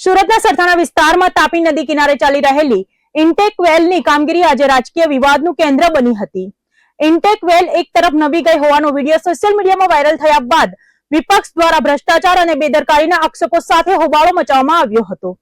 સુરતના સરથાણા વિસ્તારમાં તાપી નદી કિનારે ચાલી રહેલી ઇન્ટેક વેલની કામગીરી આજે રાજકીય વિવાદનું કેન્દ્ર બની હતી. ઇન્ટેક વેલ એક તરફ નવી ગઈ હોવાનો વીડિયો સોશિયલ મીડિયામાં વાયરલ થયા બાદ વિપક્ષ દ્વારા ભ્રષ્ટાચાર અને બેદરકારીના આક્ષેપો સાથે હોબાળો મચાવવામાં આવ્યો હતો.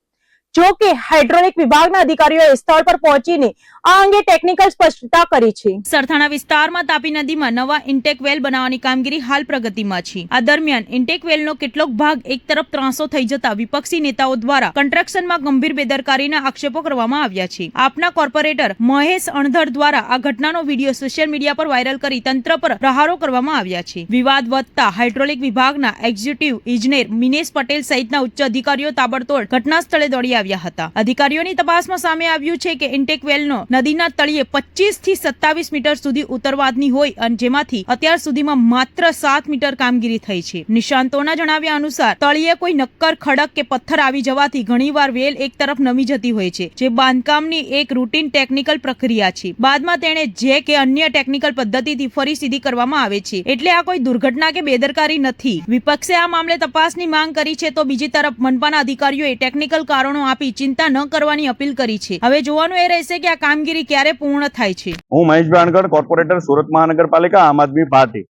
જો કે હાઇડ્રોલિક વિભાગના અધિકારીઓએ સ્થળ પર પહોંચીને આ અંગે ટેકનિકલ સ્પષ્ટતા કરી છે. સરથાણા વિસ્તારમાં તાપી નદીમાં નવા ઇન્ટેક વેલ બનાવવાની કામગીરી હાલ પ્રગતિમાં છે. આ દરમિયાન ઇન્ટેક વેલનો કેટલોક ભાગ એક તરફ ત્રાંસો થઈ જતા વિપક્ષી નેતાઓ દ્વારા કન્સ્ટ્રક્શનમાં ગંભીર બેદરકારીના આક્ષેપો કરવામાં આવ્યા છે. આપના કોર્પોરેટર મહેશ અણધર દ્વારા આ ઘટનાનો વીડિયો સોશિયલ મીડિયા પર વાયરલ કરી તંત્ર પર પ્રહારો કરવામાં આવ્યા છે. વિવાદ વધતા હાઇડ્રોલિક વિભાગના એક્ઝિક્યુટિવ ઇજનેર મિનેશ પટેલ સહિતના ઉચ્ચ અધિકારીઓ તાબડતોડ ઘટના સ્થળે દોડી આવ્યા હતા. અધિકારીઓની તપાસમાં સામે આવ્યું છે કે ઇન્ટેક વેલનો નદીના તળિયે પચીસથી સત્તાવીસ મીટર સુધી ઉતરવાની હોય અને જેમાંથી અત્યાર સુધીમાં માત્ર સાત મીટર કામગીરી થઈ છે. નિષ્ણાંતોના જણાવ્યા અનુસાર, તળિયે કોઈ નક્કર ખડક કે પથ્થર આવી જવાથી ઘણીવાર વેલ એક તરફ નમી જતી હોય છે, જે બાંધકામની એક રૂટીન ટેકનિકલ પ્રક્રિયા છે. બાદમાં તેણે જે કે અન્ય ટેકનિકલ પદ્ધતિથી ફરી સીધી કરવામાં આવે છે. એટલે આ કોઈ દુર્ઘટના કે બેદરકારી નથી. વિપક્ષે આ મામલે તપાસની માંગ કરી છે તો બીજી તરફ મનપાના અધિકારીઓએ ટેકનિકલ કારણો આપી ચિંતા ન કરવાની અપીલ કરી છે. હવે જોવાનું એ રહેશે કે આ કામગીરી ક્યારે પૂર્ણ થાય છે? હું મહેશ ભાણગઢ કોર્પોરેટર, સુરત મહાનગરપાલિકા, આમ આદમી પાર્ટી.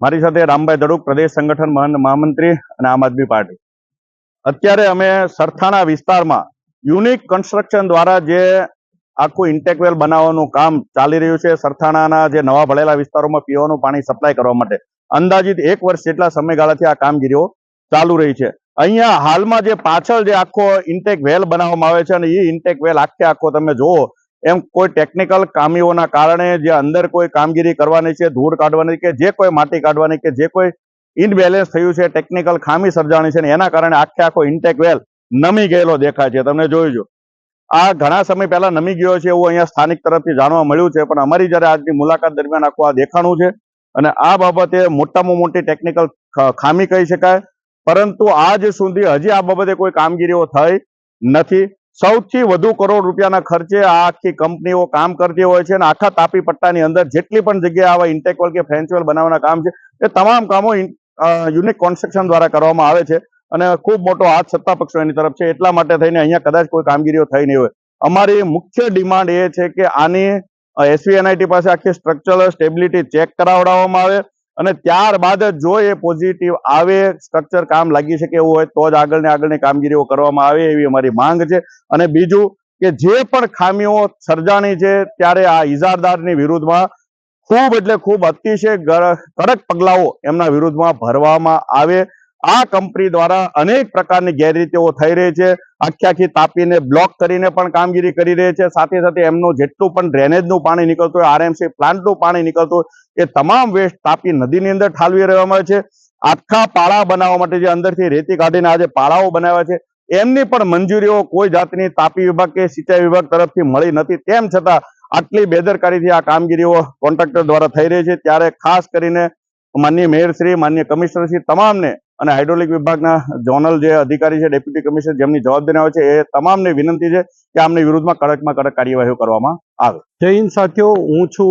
મારી સાથે રામભાઈ દડુક, પ્રદેશ સંગઠન મહામંત્રી અને આમ આદમી પાર્ટી. અત્યારે અમે સરથાણા વિસ્તારમાં યુનિક કન્સ્ટ્રક્શન દ્વારા જે આખું ઇન્ટેકવેલ બનાવવાનું કામ ચાલી રહ્યું છે, સરથાણાના જે નવા ભળેલા વિસ્તારોમાં પીવાનું પાણી સપ્લાય કરવા માટે. અંદાજિત એક વર્ષ જેટલા સમયગાળાથી આ કામગીરીઓ ચાલુ રહી છે. અહીંયા હાલમાં જે પાછળ જે આખો ઇન્ટેક વેલ બનાવવામાં આવે છે અને એ ઇન્ટેક વેલ આખે આખો તમે જુઓ એમ કોઈ ટેકનિકલ ખામીઓના કારણે જે અંદર કોઈ કામગીરી કરવાની છે, ધૂળ કાઢવાની કે જે કોઈ માટી કાઢવાની કે જે કોઈ ઇનબેલેન્સ થયું છે ટેકનિકલ ખામી સર્જાણી છે ને એના કારણે આખે આખો ઇન્ટેક વેલ નમી ગયેલો દેખાય છે. તમને જોઈજો આ ઘણા સમય પહેલા નમી ગયો છે એવું અહીંયા સ્થાનિક તરફથી જાણવા મળ્યું છે, પણ અમારી જ્યારે આજની મુલાકાત દરમિયાન આખું આ દેખાણું છે અને આ બાબતે મોટામાં મોટી ટેકનિકલ ખામી કહી શકાય. પરંતુ આજ સુધી હજી આ બાબતે કોઈ કામગીરીઓ થઈ નથી. સૌથી વધુ કરોડ રૂપિયાના ખર્ચે આ આખી કંપનીઓ કામ કરતી હોય છે અને આખા તાપી પટ્ટાની અંદર જેટલી પણ જગ્યાએ આવા ઇન્ટેકવેલ કે ફ્રેન્ચવેલ બનાવવાના કામ છે, એ તમામ કામો યુનિક કોન્સ્ટ્રક્શન દ્વારા કરવામાં આવે છે અને ખૂબ મોટો હાથ સત્તા પક્ષો એની તરફ છે. એટલા માટે થઈને અહીંયા કદાચ કોઈ કામગીરીઓ થઈ નહીં હોય. અમારી મુખ્ય ડિમાન્ડ એ છે કે આની એસવીએનઆઈટી પાસે આખી સ્ટ્રક્ચરલ સ્ટેબિલિટી ચેક કરાવડાવવામાં આવે અને ત્યારબાદ જ એ પોઝિટિવ આવે સ્ટ્રક્ચર કામ લાગી શકે એવું હોય, તો જ આગળને આગળની કામગીરીઓ કરવામાં આવે એવી અમારી માંગ છે. અને બીજું કે જે પણ ખામીઓ સર્જાણી છે, ત્યારે આ ઇજારદારની વિરુદ્ધમાં ખૂબ એટલે ખૂબ અતિશય કડક પગલાઓ એમના વિરુદ્ધમાં ભરવામાં આવે. આ કંપની દ્વારા અનેક પ્રકારની ગેરરીતિઓ થઈ રહી છે. આખી આખી તાપીને બ્લોક કરીને પણ કામગીરી કરી રહી છે. સાથે સાથે એમનું જેટલું પણ ડ્રેનેજનું પાણી નીકળતું હોય, આરએમસી પ્લાન્ટનું પાણી નીકળતું હોય એ તમામ વેસ્ટ તાપી નદીની અંદર ઠાલવી રહેવામાં આવે છે. આખા પાળા બનાવવા માટે જે અંદરથી રેતી કાઢીને આજે પાળાઓ બનાવ્યા છે. એમની પણ મંજૂરીઓ કોઈ જાતની તાપી વિભાગ કે સિંચાઈ વિભાગ તરફથી મળી નથી. તેમ છતાં આટલી બેદરકારીથી આ કામગીરીઓ કોન્ટ્રાક્ટર દ્વારા થઈ રહી છે. ત્યારે ખાસ કરીને માન્ય મેયરશ્રી માન્ય કમિશનરશ્રી તમામને અને હાઇડ્રોલિક વિભાગના ઝોનલ જે અધિકારી છે, ડેપ્યુટી કમિશનર જેમની જવાબદારી આવે છે, એ તમામને વિનંતી છે કે આમની વિરુદ્ધમાં કડકમાં કડક કાર્યવાહીઓ કરવામાં આવે. જય હિન્દ સાથીઓ, હું છું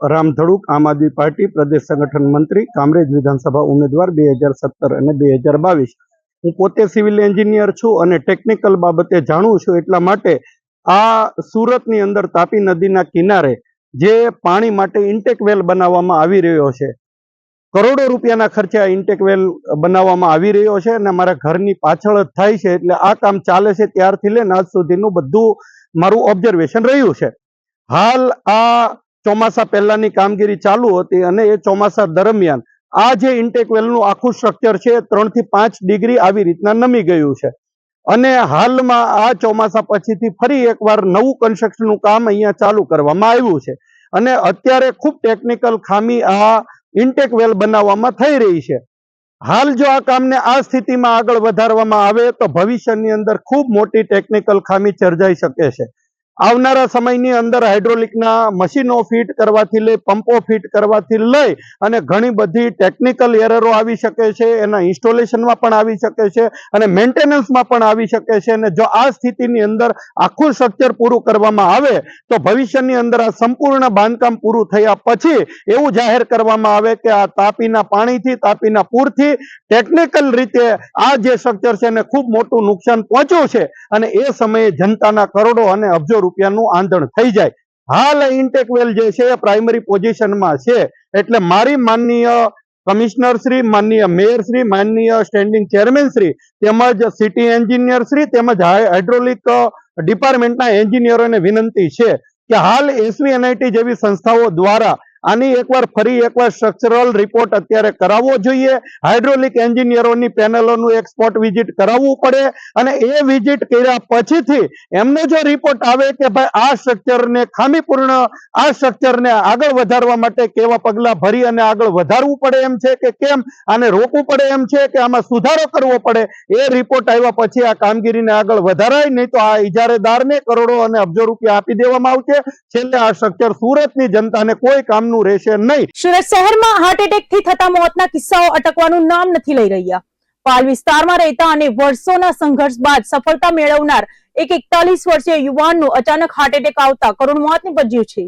રામ ધડુક, આમ આદમી પાર્ટી, પ્રદેશ સંગઠન મંત્રી, કામરેજ વિધાનસભા ઉમેદવાર બે હજાર સત્તર અને બે હજાર બાવીસ. હું પોતે સિવિલ એન્જિનિયર છું અને ટેકનિકલ બાબતે જાણું છું એટલા માટે આ સુરતની અંદર તાપી નદીના કિનારે જે પાણી માટે ઇન્ટેક વેલ બનાવવામાં આવી રહ્યો છે. કરોડો રૂપિયાના ખર્ચે આ ઇન્ટેક વેલ બનાવવામાં આવી રહ્યો છે અને મારા ઘરની પાછળ જ થાય છે એટલે આ કામ ચાલે છે ત્યારથી લઈને આજ સુધીનું બધું મારું ઓબ્ઝર્વેશન રહ્યું છે. હાલ આ ચોમાસા પહેલાની કામગીરી ચાલુ હતી અને એ ચોમાસા દરમિયાન આ જે ઇન્ટેક વેલનું આખું સ્ટ્રક્ચર છે એ ત્રણથી પાંચ ડિગ્રી આવી રીતના નમી ગયું છે. અને હાલમાં આ ચોમાસા પછીથી ફરી એકવાર નવું કન્સ્ટ્રક્શનનું કામ અહીંયા ચાલુ કરવામાં આવ્યું છે. અને અત્યારે ખૂબ ટેકનિકલ ખામી આ ઇન્ટેક વેલ બનાવવામાં થઈ રહી છે. હાલ જો આ કામને આ સ્થિતિમાં આગળ વધારવામાં આવે તો ભવિષ્યની અંદર ખૂબ મોટી ટેકનિકલ ખામી સર્જાઈ શકે છે. આવનારા સમયની અંદર હાઇડ્રોલિકના મશીનો ફિટ કરવાથી લઈ, પંપો ફિટ કરવાથી લઈ અને ઘણી બધી ટેકનિકલ એરરો આવી શકે છે, એના ઇન્સ્ટોલેશનમાં પણ આવી શકે છે અને મેન્ટેનન્સમાં પણ આવી શકે છે. અને જો આ સ્થિતિની અંદર આખું સ્ટ્રક્ચર પૂરું કરવામાં આવે, તો ભવિષ્યની અંદર આ સંપૂર્ણ બાંધકામ પૂરું થયા પછી એવું જાહેર કરવામાં આવે કે આ તાપીના પાણીથી, તાપીના પૂરથી ટેકનિકલ રીતે આ જે સ્ટ્રક્ચર છે એને ખૂબ મોટું નુકસાન પહોંચ્યું છે. અને એ સમયે જનતાના કરોડો અને અબજો રૂપિયાનું આંધણ થઈ જાય. હાલ ઇન્ટેક જે છે એ પ્રાઇમરી પોઝિશનમાં છે. એટલે મારી માનનીય કમિશનર શ્રી, માનનીય મેયર શ્રી, માનનીય સ્ટેન્ડિંગ ચેરમેન શ્રી, તેમજ સિટી એન્જિનિયર શ્રી, તેમજ હાઇડ્રોલિક ડિપાર્ટમેન્ટના એન્જિનિયરોને વિનંતી છે કે હાલ એસવી એનઆઈટી જેવી સંસ્થાઓ દ્વારા આની એકવાર ફરી એકવાર સ્ટ્રક્ચરલ રિપોર્ટ અત્યારે કરાવવો જોઈએ. હાઇડ્રોલિક એન્જિનિયરોની પેનલોનું એક સ્પોટ વિઝિટ કરાવવું પડે અને એ વિઝિટ કર્યા પછીથી એમનો જો રિપોર્ટ આવે કે ભાઈ આ સ્ટ્રક્ચરને ખામીપૂર્ણ, આ સ્ટ્રક્ચરને આગળ વધારવા માટે કેવા પગલાં ભરી અને આગળ વધારવું પડે એમ છે કે કેમ? આને રોકવું પડે એમ છે કે આમાં સુધારો કરવો પડે? એ રિપોર્ટ આવ્યા પછી આ કામગીરીને આગળ વધારાય, નહીં તો આ ઇજારેદારને કરોડો અને અબજો રૂપિયા આપી દેવામાં આવશે. છેલ્લે આ સ્ટ્રક્ચર સુરતની જનતાને કોઈ કામનું રહેશે નહીં. સુરત શહેરમાં હાર્ટ એટેકથી થતા મોતના કિસ્સાઓ અટકવાનું નામ નથી લઈ રહ્યા. પાલ વિસ્તારમાં રહેતા અને વર્ષોના સંઘર્ષ બાદ સફળતા મેળવનાર એક એકતાલીસ વર્ષીય યુવાનનું અચાનક હાર્ટ એટેક આવતા કરુણ મોત નીપજ્યું છે.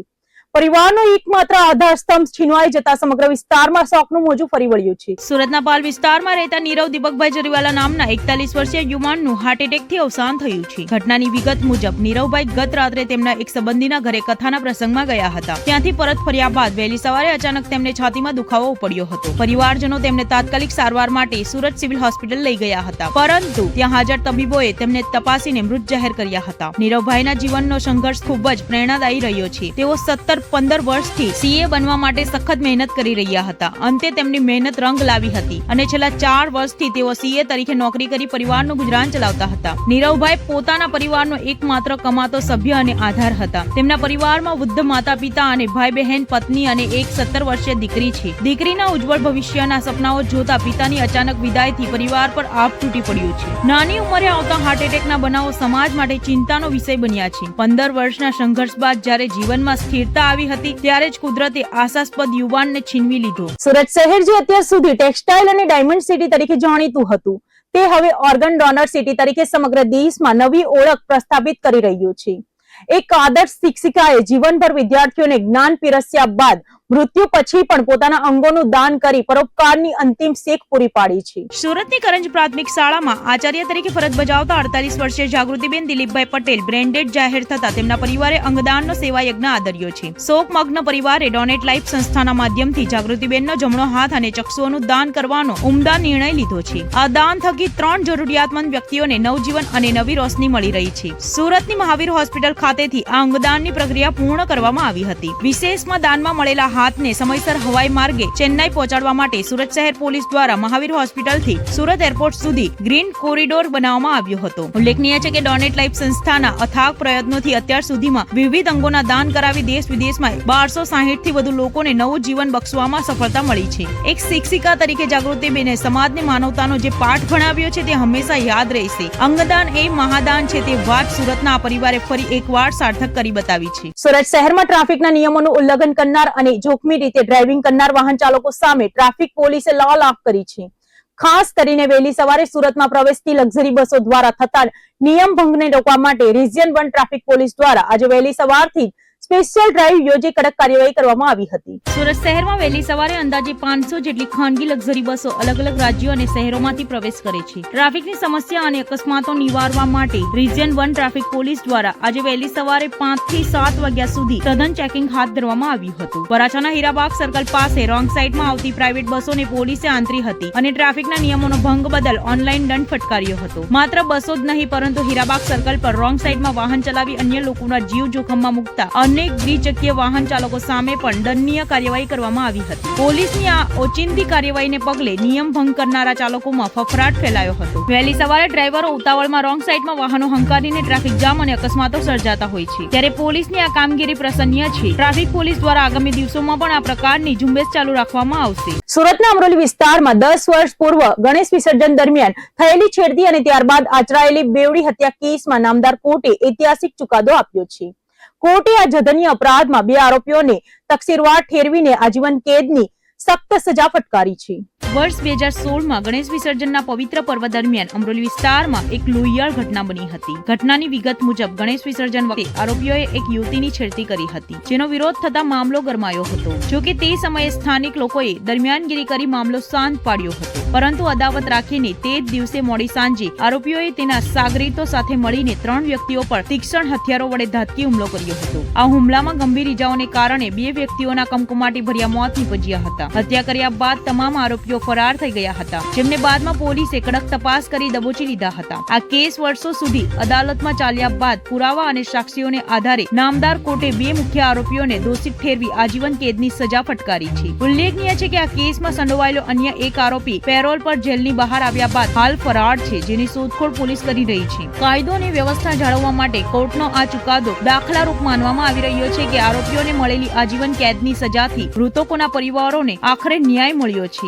પરિવારનો એકમાત્ર આધાર સ્તંભ છીનવાઈ જતા સમગ્ર વિસ્તારમાં શોકનું મોજું ફરી વળ્યું છે. સુરતના પાલ વિસ્તારમાં રહેતા નીરવ દીપકભાઈ જરીવાલા નામના એકતાલીસ વર્ષીય યુવાનનું હાર્ટ એટેકથી અવસાન થયું છે. ઘટનાની વિગત મુજબ, નીરવભાઈ ગત રાત્રે તેમના એક સંબંધીના ઘરે કથાના પ્રસંગમાં ગયા હતા. ત્યાંથી પરત ફર્યા બાદ વહેલી સવારે અચાનક તેમને છાતીમાં દુખાવો પડ્યો હતો. પરિવારજનો તેમને તાત્કાલિક સારવાર માટે સુરત સિવિલ હોસ્પિટલ લઈ ગયા હતા. પરંતુ ત્યાં હાજર તબીબોએ તેમને તપાસીને મૃત જાહેર કર્યા હતા. નીરવભાઈના જીવનનો સંઘર્ષ ખૂબ જ પ્રેરણાદાયી રહ્યો છે. તેઓ સત્તર પંદર વર્ષથી સીએ બનવા માટે સખત મહેનત કરી રહ્યા હતા. અંતે તેમની મહેનત રંગ લાવી હતી અને છેલ્લા ચાર વર્ષથી તેઓ સીએ તરીકે નોકરી કરી પરિવારનું ગુજરાન ચલાવતા હતા. નીરવભાઈ પોતાના પરિવારનો એકમાત્ર કમાતો સભ્ય અને આધાર હતા. તેમના પરિવારમાં વૃદ્ધ માતા પિતા અને ભાઈ બહેન પત્ની અને એક સત્તર વર્ષીય દીકરી છે. દીકરીના ઉજ્જવળ ભવિષ્યના સપનાઓ જોતા પિતાની અચાનક વિદાયથી પરિવાર પર આપ તૂટી પડ્યું છે. નાની ઉંમરે આવતા હાર્ટ એટેકના બનાવો સમાજ માટે ચિંતાનો વિષય બન્યા છે. પંદર વર્ષના સંઘર્ષ બાદ જ્યારે જીવનમાં સ્થિરતા આવી હતી, ત્યારે જ કુદરતે આશાસ્પદ યુવાનને છીનવી લીધો. સુરત શહેર જે અત્યાર સુધી ટેક્સટાઇલ અને ડાયમંડ સિટી તરીકે જાણીતું હતું, તે હવે ઓર્ગન ડોનર સિટી તરીકે સમગ્ર દેશમાં નવી ઓળખ પ્રસ્થાપિત કરી રહ્યું છે. એક આદર્શ શિક્ષિકાએ જીવનભર વિદ્યાર્થીઓને જ્ઞાન પીરસ્યા બાદ મૃત્યુ પછી પણ પોતાના અંગોનું દાન કરી પરોપકારની અંતિમ શેખ પૂરી પાડી છે. સુરતની કરંજ પ્રાથમિક શાળામાં આચાર્ય તરીકે ફરજ બજાવતા અડતાલીસ વર્ષીય જાગૃતિબેન દિલીપભાઈ પટેલ બ્રેન્ડેડ જાહેર થતા તેમના પરિવારે અંગદાનનો સેવા યજ્ઞ આદર્યો છે. શોકમગ્ન પરિવારે ડોનેટ લાઈફ સંસ્થાના માધ્યમથી જાગૃતિબેનનો જમણો હાથ અને ચક્ષુઓનું દાન કરવાનો ઉમદા નિર્ણય લીધો છે. આ દાન થકી ત્રણ જરૂરિયાતમંદ વ્યક્તિઓને નવજીવન અને નવી રોશની મળી રહી છે. સુરતની મહાવીર હોસ્પિટલ ખાતેથી આ અંગદાનની પ્રક્રિયા પૂર્ણ કરવામાં આવી હતી. વિશેષમાં દાનમાં મળેલા હાથને સમયસર હવાઈ માર્ગે ચેન્નાઈ પહોંચાડવા માટે સુરત શહેર પોલીસ દ્વારા મહાવીર હોસ્પિટલથી સુરત એરપોર્ટ સુધી ગ્રીન કોરિડોર બનાવવામાં આવ્યો હતો. ઉલ્લેખનીય છે કે ડોનેટ લાઈફ સંસ્થાના અથાગ પ્રયત્નોથી અત્યાર સુધીમાં વિવિધ અંગોના દાન કરાવી દેશ વિદેશમાં બારસો થી વધુ લોકોને નવું જીવન બક્ષવામાં સફળતા મળી છે. એક શિક્ષિકા તરીકે જાગૃતિબેને સમાજને માનવતાનો જે પાઠ ભણાવ્યો છે તે હંમેશા યાદ રહેશે. અંગદાન એ મહાદાન છે તે વાત સુરતના આ પરિવારે ફરી એકવાર સાર્થક કરી બતાવી છે. સુરત શહેરમાં ટ્રાફિકના નિયમોનું ઉલ્લંઘન કરનાર અને જોખમી રીતે ડ્રાઇવિંગ કરનાર વાહન ચાલકો સામે ટ્રાફિક પોલીસે લાલ આંખ કરી છે. ખાસ કરીને વહેલી સવારે સુરતમાં પ્રવેશતી લક્ઝરી બસો દ્વારા થતા નિયમ ભંગને રોકવા માટે રિજિયન વન ટ્રાફિક પોલીસ દ્વારા આજે વહેલી સવારથી સ્પેશિયલ ડ્રાઈવ યોજી કડક કાર્યવાહી કરવામાં આવી હતી. સુરત શહેરમાં વહેલી સવારે અંદાજે પાંચસો જેટલી ખાનગી લક્ઝરી બસો અલગ અલગ રાજ્યો અને શહેરોમાંથી પ્રવેશ કરે છે. ટ્રાફિકની સમસ્યા અને અકસ્માતો નિવારવા માટે રિજિયન વન ટ્રાફિક પોલીસ દ્વારા આજે વહેલી સવારે પાંચથી સાત વાગ્યા સુધી સઘન ચેકિંગ હાથ ધરવામાં આવ્યું હતું. વરાછાના હીરાબાગ સર્કલ પાસે રોંગ સાઈડમાં આવતી પ્રાઇવેટ બસોને પોલીસે આંતરી હતી અને ટ્રાફિકના નિયમોનો ભંગ બદલ ઓનલાઈન દંડ ફટકાર્યો હતો. માત્ર બસો જ નહીં, પરંતુ હીરાબાગ સર્કલ પર રોંગ સાઈડમાં વાહન ચલાવી અન્ય લોકોના જીવ જોખમમાં મુકતા અન્ય અનેક દ્વિચકીય વાહન ચાલકો સામે પણ દંડનીય કાર્યવાહી કરવામાં આવી હતી. પોલીસની આ ઓચિંતી કાર્યવાહીને પગલે નિયમ ભંગ કરનારા ચાલકોમાં ફફડાટ ફેલાયો હતો. વહેલી સવારે ડ્રાઈવરો ઉતાવળમાં રોંગ સાઈડમાં વાહનો હંકારીને ટ્રાફિક જામ અને અકસ્માતો સર્જાતા હોય છે. ત્યારે પોલીસની આ કામગીરી પ્રસન્નીય છે. ટ્રાફિક પોલીસ દ્વારા આગામી દિવસોમાં પણ આ પ્રકારની ઝુંબેશ ચાલુ રાખવામાં આવશે. સુરતના અમરોલી વિસ્તારમાં દસ વર્ષ પૂર્વ ગણેશ વિસર્જન દરમિયાન થયેલી છેડતી અને ત્યારબાદ આચરાયેલી બેવડી હત્યા કેસમાં નામદાર કોર્ટે ઐતિહાસિક ચુકાદો આપ્યો છે. કોર્ટે આ જધન્ય અપરાધમાં બે આરોપીઓને તકસીરવાર ઠેરવીને આજીવન કેદની સખ્ત સજા ફટકારી છે. વર્ષ બે હજાર સોળમાં ગણેશ વિસર્જનના પવિત્ર પર્વ દરમિયાન અમરોલી વિસ્તારમાં એક લોહિયાળ ઘટના બની હતી. ઘટનાની વિગત મુજબ ગણેશ વિસર્જન વખતે આરોપીઓએ એક યુવતીની છેડતી કરી હતી, જેનો વિરોધ થતા મામલો ગરમાયો હતો. જો કે તે સમયે સ્થાનિક લોકોએ દરમિયાનગીરી કરી મામલો શાંત પાડ્યો હતો. પરંતુ અદાવત રાખીને તે જ દિવસે મોડી સાંજે આરોપીઓએ તેના સાગરીતો સાથે મળીને ત્રણ વ્યક્તિઓ પર તીક્ષ્ણ હથિયારો વડે ધાતકી હુમલો કર્યો હતો. આ હુમલામાં ગંભીર ઇજાઓને કારણે બે વ્યક્તિઓના કમકુમાટી ભર્યા મોત નીપજ્યા હતા. હત્યા કર્યા બાદ તમામ આરોપીઓ ફરાર થઈ ગયા હતા, જેમને બાદમાં પોલીસે કડક તપાસ કરી દબોચી લીધા હતા. આ કેસ વર્ષો સુધી અદાલતમાં ચાલ્યા બાદ પુરાવા અને સાક્ષીઓને આધારે નામદાર કોર્ટે બે મુખ્ય આરોપીઓને દોષિત ઠેરવી આજીવન કેદની સજા ફટકારી છે. ઉલ્લેખનીય છે કે આ કેસમાં સંડોવાયેલો અન્ય એક આરોપી પેરોલ પર જેલની બહાર આવ્યા બાદ હાલ ફરાર છે, જેની શોધખોળ પોલીસ કરી રહી છે. કાયદો અને વ્યવસ્થા જાળવવા માટે કોર્ટનો આ ચુકાદો દાખલારૂપ માનવામાં આવી રહ્યો છે કે આરોપીઓને મળેલી આજીવન કેદની સજાથી મૃતકોના પરિવારોને આખરે ન્યાય મળ્યો છે.